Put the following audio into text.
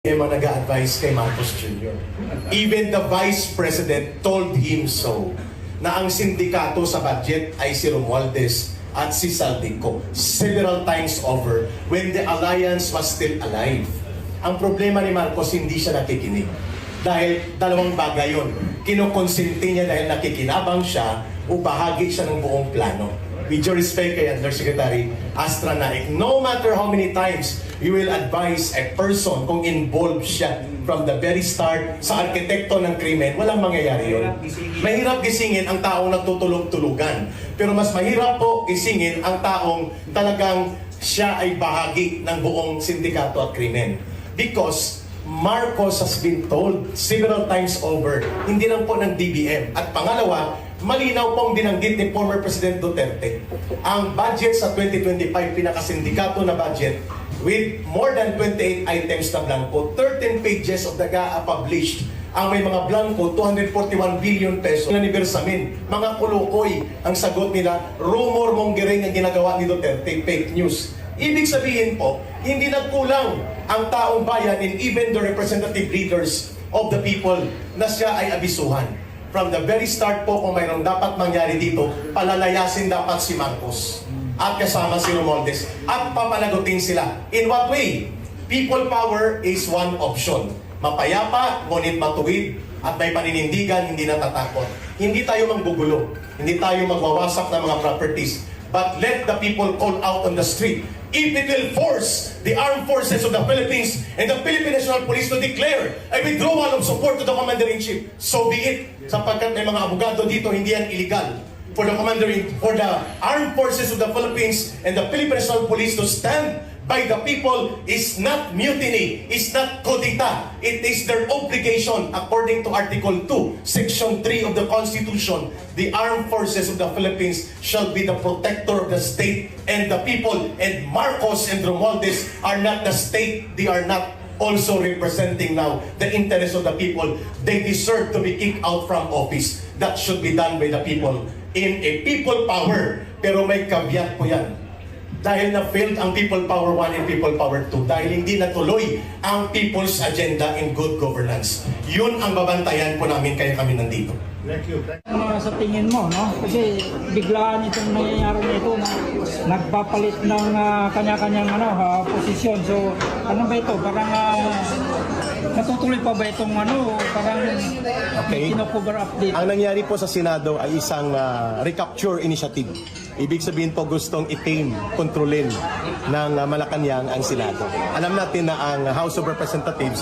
ang nag-advise kay Marcos Jr. Even the Vice President told him so na ang sindikato sa budget ay si Romualdez at si Saldico several times over when the alliance was still alive. Ang problema ni Marcos, hindi siya nakikinig. Dahil dalawang bagay yun. Kinukonsinti niya dahil nakikinabang siya o bahagi siya ng buong plano. With your respect kay Undersecretary Astra Naik, no matter how many times you will advise a person kung involved siya from the very start sa arkitekto ng krimen, walang mangyayari yun. Mahirap gisingin ang taong nagtutulog-tulugan. Pero mas mahirap po gisingin ang taong talagang siya ay bahagi ng buong sindikato at krimen. Because Marcos has been told several times over, hindi lang po ng DBM. At pangalawa, malinaw pong binanggit ni former President Duterte. Ang budget sa 2025, pinakasindikato na budget, with more than 28 items na blanco, 13 pages of daga published. Ang may mga blanco, 241 billion pesos. Ni Bersamin, mga kulukoy ang sagot nila, rumor mongering ang ginagawa ni Duterte, fake news. Ibig sabihin po, hindi nagkulang ang taong bayan and even the representative leaders of the people na siya ay abisuhan. From the very start po, kung mayroong dapat mangyari dito, palalayasin dapat si Marcos at kasama si Romualdez at papanagutin sila. In what way? People power is one option. Mapayapa, ngunit matuwid, at may paninindigan, hindi natatakot. Hindi tayo manggugulo. Hindi tayo magwawasak ng mga properties. But let the people call out on the street. If it will force the armed forces of the Philippines and the Philippine National Police to declare a withdrawal of support to the Commander-in-Chief, so be it. Sapagkat may mga abogado dito, hindi yan illegal for the commander for the armed forces of the Philippines and the Philippine National Police to stand by the people is not mutiny, is not kudita. It is their obligation according to Article 2, Section 3 of the Constitution. The armed forces of the Philippines shall be the protector of the state and the people. And Marcos and Romualdez are not the state, they are not also representing now the interest of the people. They deserve to be kicked out from office. That should be done by the people in a people power. Pero may caveat po yan. Dahil na failed ang people power 1 and people power 2. Dahil hindi natuloy ang people's agenda in good governance. Yun ang babantayan po namin kaya kami nandito. Thank you. Thank Ano sa tingin mo, no? Kasi biglaan itong nangyayari nito na nagpapalit ng ah, kanya-kanyang ano, ah, posisyon. So, ano ba ito? Parang ah, natutuloy pa ba itong ano? Parang Okay. kino-cover update. Ang nangyari po sa Senado ay isang ah, recapture initiative. Ibig sabihin po gustong i-tame, kontrolin ng ah, Malacanang ang Senado. Alam natin na ang House of Representatives